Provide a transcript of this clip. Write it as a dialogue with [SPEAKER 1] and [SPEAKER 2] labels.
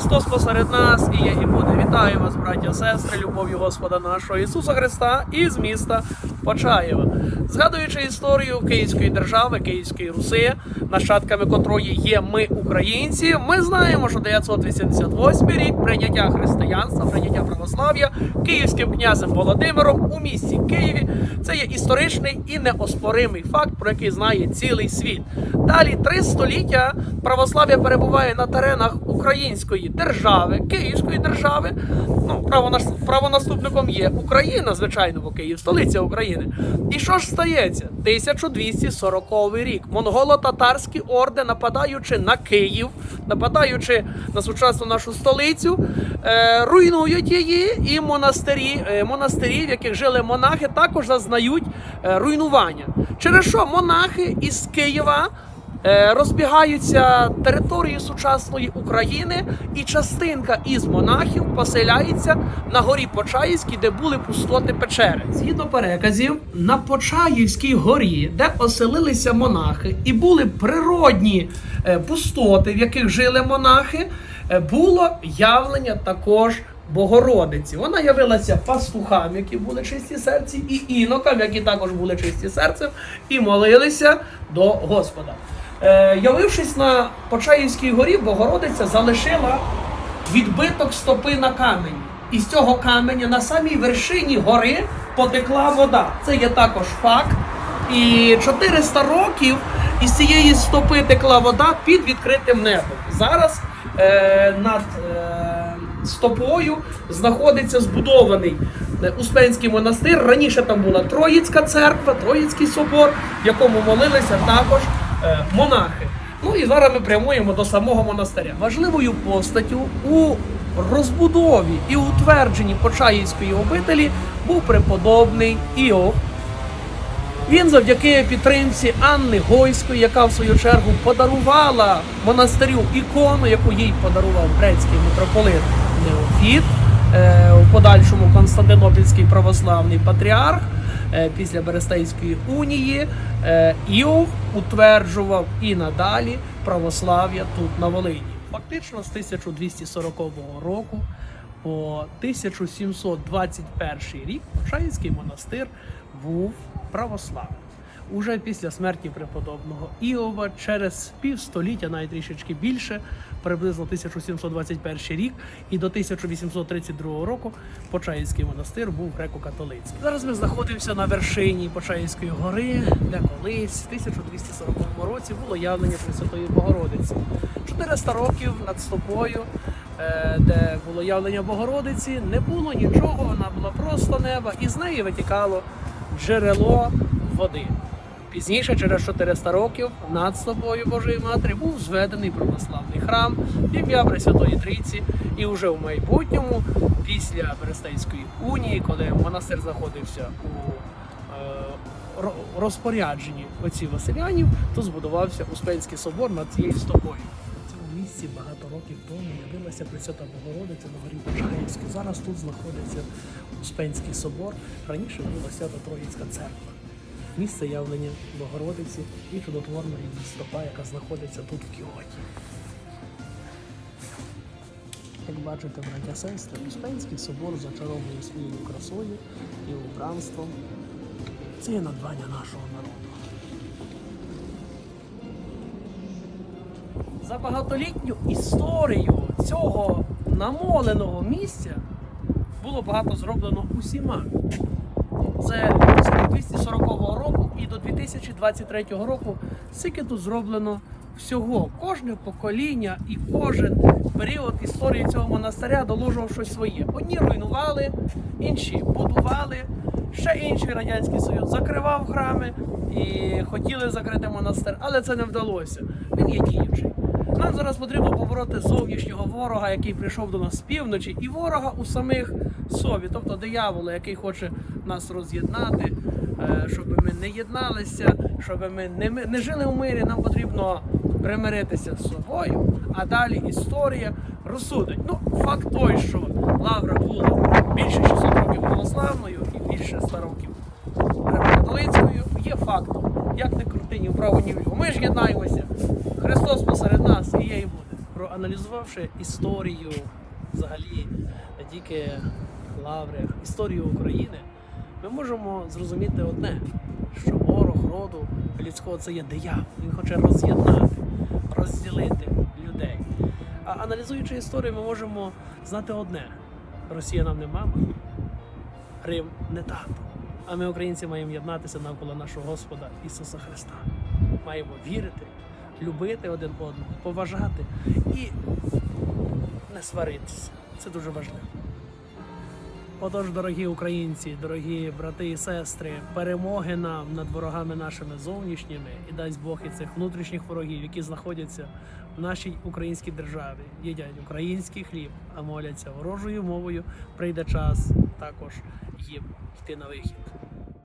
[SPEAKER 1] Христос посеред нас і є і буде. Вітаю вас, браття, сестри, любов'ю Господа нашого Ісуса Христа із міста Почаєва. Згадуючи історію Київської держави, Київської Руси, нащадками котрої є ми, українці, ми знаємо, що 988 рік прийняття християнства, прийняття православ'я київським князем Володимиром у місті Києві. Це є історичний і неоспоримий факт, про який знає цілий світ. Далі три століття православ'я перебуває на теренах української держави, Київської держави. Ну, правонас- правонаступником є Україна, звичайно, бо Київ столиця України. І що ж стається? 1240 рік. Монголо-татарські орди, нападаючи на Київ, нападаючи на сучасну нашу столицю, е, руйнують її, і монастирі, е, монастирі, в яких жили монахи, також зазнають е, руйнування. Через що монахи із Києва розбігаються територією сучасної України, і частинка із монахів поселяється на горі Почаївській, де були пустоти печери. Згідно переказів, на Почаївській горі, де оселилися монахи, і були природні е, пустоти, в яких жили монахи, е, було явлення також. Богородиці. Вона явилася пастухам, які були чисті серці, і інокам, які також були чисті серцем, і молилися до Господа. Е, явившись на Почаївській горі, Богородиця залишила відбиток стопи на камені. І з цього каменя на самій вершині гори потекла вода. Це є також факт. І 400 років із цієї стопи текла вода під відкритим небом. Зараз е, над е, стопою знаходиться збудований е, Успенський монастир. Раніше там була Троїцька церква, Троїцький собор, в якому молилися також монахи. Ну і зараз ми прямуємо до самого монастиря. Важливою постаттю у розбудові і утвердженні Почаївської обителі був преподобний Іов. Він завдяки підтримці Анни Гойської, яка в свою чергу подарувала монастирю ікону, яку їй подарував грецький митрополит Неофіт, е, у подальшому Константинопільський православний патріарх. Е, Після Берестейської унії е, Іов утверджував і надалі православ'я тут на Волині. Фактично з 1240 року по 1721 рік Почаївський монастир був православним. Уже після смерті преподобного Іова через півстоліття, навіть трішечки більше, приблизно 1721 рік, і до 1832 року Почаївський монастир був греко-католицький. Зараз ми знаходимося на вершині Почаївської гори, де колись в 1240 році було явлення Пресвятої Богородиці. 400 років над стопою е, де було явлення Богородиці, не було нічого, вона була просто неба, і з неї витікало джерело води. Пізніше, через 400 років, над собою Божої Матері був зведений православний храм ім'я Пресвятої Трійці. І вже в майбутньому, після Берестейської унії, коли монастир знаходився у е, розпорядженні отців Василянів, то збудувався Успенський собор над цією стопою. В цьому місці багато років тому явилася Пресвята Богородиця на горі Почаївській. Зараз тут знаходиться Успенський собор. Раніше була Свята Троїцька церква. Місце явлення Богородиці і чудотворна її стопа, яка знаходиться тут в Кіоті. Як бачите, браття сестри, Успенський собор зачаровує своєю красою і убранством. Це є надбання нашого народу. За багатолітню історію цього намоленого місця було багато зроблено усіма. Це з 240 року і до 2023 року скільки тут зроблено всього. Кожне покоління і кожен період історії цього монастиря доложував щось своє. Одні руйнували, інші будували. Ще інший радянський союз закривав храми і хотіли закрити монастир, але це не вдалося. Він є діючий. Нам зараз потрібно побороти зовнішнього ворога, який прийшов до нас з півночі, і ворога у самих собі, тобто диявола, який хоче нас роз'єднати, е, щоб ми не єдналися, щоб ми не, жили в мирі. Нам потрібно примиритися з собою, а далі історія розсудить. Ну, факт той, що Лавра була більше 600 років православною і більше 100 років католицькою, є фактом. Як не крути ні вправо, ні вліво. Ми ж єднаємося. Христос посеред нас і є і буде. Про аналізувавши історію, взагалі не тільки лаври, історію України, ми можемо зрозуміти одне, що ворог роду людського це є диявол. Він хоче роз'єднати, розділити людей. А аналізуючи історію, ми можемо знати одне: Росія нам не мама, Рим не тато. А ми, українці, маємо єднатися навколо нашого Господа Ісуса Христа. Маємо вірити, любити один одного, поважати і не сваритися. Це дуже важливо. Отож, дорогі українці, дорогі брати і сестри, перемоги нам над ворогами нашими зовнішніми і дасть Бог і цих внутрішніх ворогів, які знаходяться в нашій українській державі, їдять український хліб, а моляться ворожою мовою. Прийде час також їм йти на вихід.